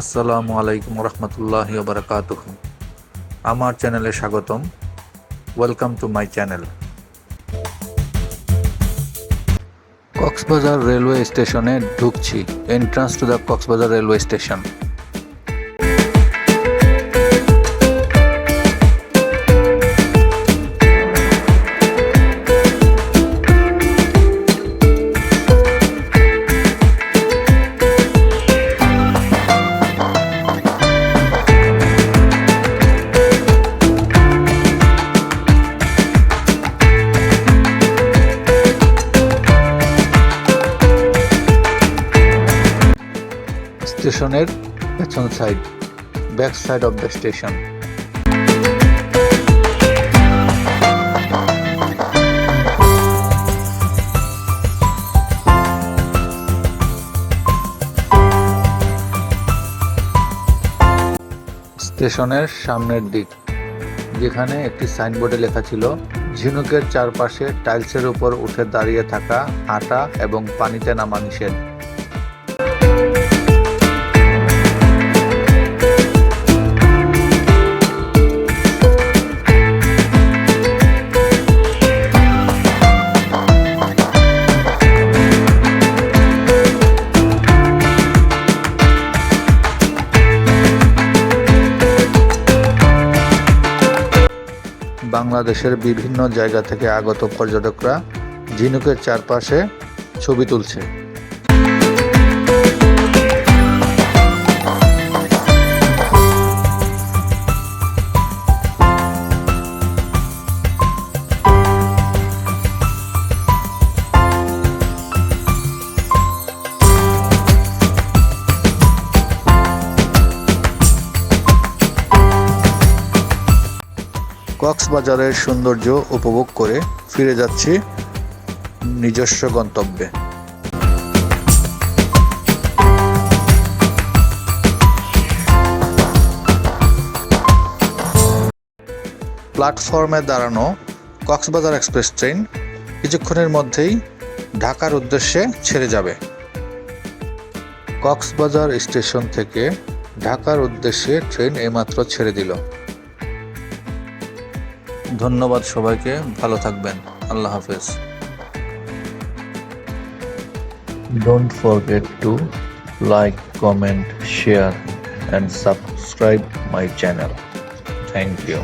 আসসালামু আলাইকুম রহমতুল্লাহ বারকাত আমার চ্যানেলে স্বাগতম। Welcome to my channel. Cox's Bazar railway স্টেশনে ঢুকছি। Entrance to the Cox's Bazar railway station. স্টেশনের পেছন side back side of the station স্টেশনের সামনের দিক, যেখানে একটি সাইনবোর্ডে লেখা ছিল, ঝিনুকের চারপাশে টাইলসের উপর উঠে দাঁড়িয়ে থাকা হাঁটা এবং পানিতে নামা নিষেধ। বাংলাদেশের বিভিন্ন জায়গা থেকে আগত পর্যটকরা ঝিনুকের চারপাশে ছবি তুলছে। কক্সবাজারের সৌন্দর্য উপভোগ করে ফিরে যাচ্ছি নিজস্ব গন্তব্যে। প্ল্যাটফর্মে দাঁড়ানো কক্সবাজার এক্সপ্রেস ট্রেন কিছুক্ষণের মধ্যেই ঢাকার উদ্দেশ্যে ছেড়ে যাবে। কক্সবাজার স্টেশন থেকে ঢাকার উদ্দেশ্যে ট্রেন এইমাত্র ছেড়ে দিল। ধন্যবাদ সবাইকে, ভালো থাকবেন। আল্লাহ হাফেজ। Don't forget to like comment share and subscribe my channel thank you